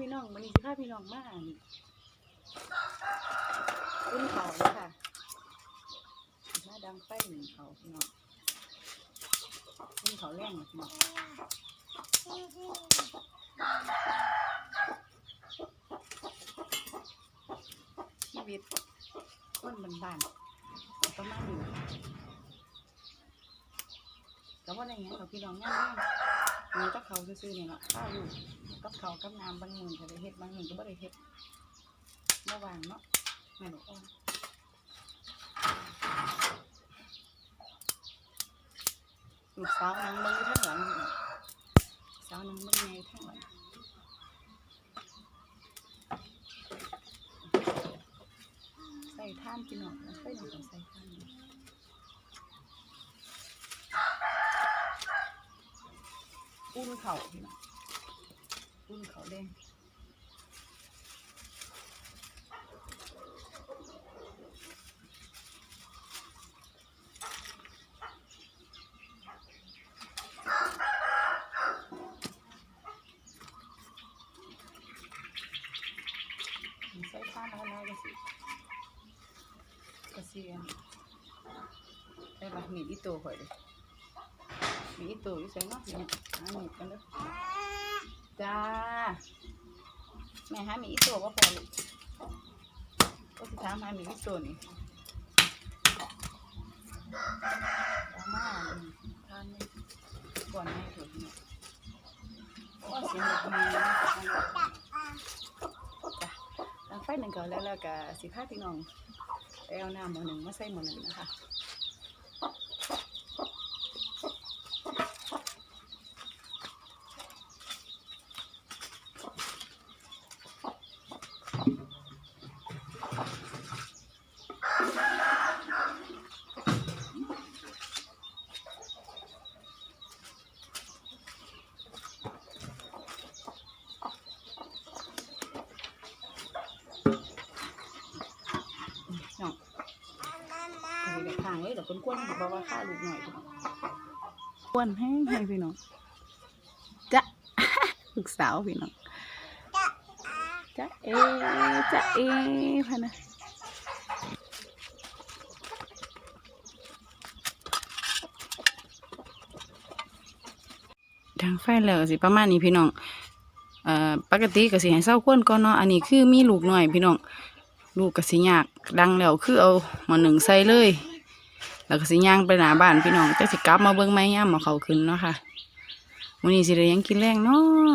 พี่น้องมันนี่สิข้าพี่น้องมาอ่านขึ้นเขาเลยค่ะมาดังไปหนึ่งเขาพี่น้องขึ้นเขาแรงหมดหมดชีวิตคนบันบานต้องมาอยู่แต่ว่าอะไรเงี้ยเราพี่น้องง่าย มีกับเขาซื่อๆนี่เนาะข้าวลูกกับเขากับน้ำบางมื้อก็ได้เฮ็ดบางมื้อก็บ่ได้เฮ็ดระหว่างเนาะแม่นบ่ลูกสาวนังมือทั้งหลังสาวนังมือไงทั้งหลังใส่ท่านพี่น้องนะใส่หนังใส่ท่าน นี่อุ่นเขาพี่น้องอุ่นเขาแดงใส่ผ้าน้อยๆก็สิก็สิอันได้ละมีดอีโตข่อยเลย มีดอีโตอยู่ใส่เนาะเนี่ยหามีดกันเด้อจ้า แม่หามีดอีโตว่าพอลูกก็สิถามหามีดอีโตนี่เอามาทานนี่ก่อนให้ถูกเนี่ยโอ้เสียงแบบนี้นะหลังไฟหนึ่งก่อนแล้วแล้วก็สิพาพี่น้องไปเอาน้ำหมอหนึ่งมาใส่หมอหนึ่งนะคะน้องอันนี้แบบทางเลยแต่คนกวนๆเพราะว่าข้าลูกหน่อยพี่น้วนให้ให้พี่น้องจะลูกสาวพี่น้องจะเอจะเอพะนะทางไฟแล้วสิประมาณนี้พี่น้องเอ่อปกติก็สิให้เศร้าควนก่อนเนาะอันนี้คือมีลูกหน่อยพี่น้องลูกก็สิยากดังแล้วคือเอาหมอหนึ่งใส่เลย แล้วก็สิย่างไปหน้าบ้านพี่น้องจะสิกลับมาเบิ้งไม้ย่ามาเขาขึ้นเนาะค่ะวันนี้สิได้ยังกินแรงเนาะ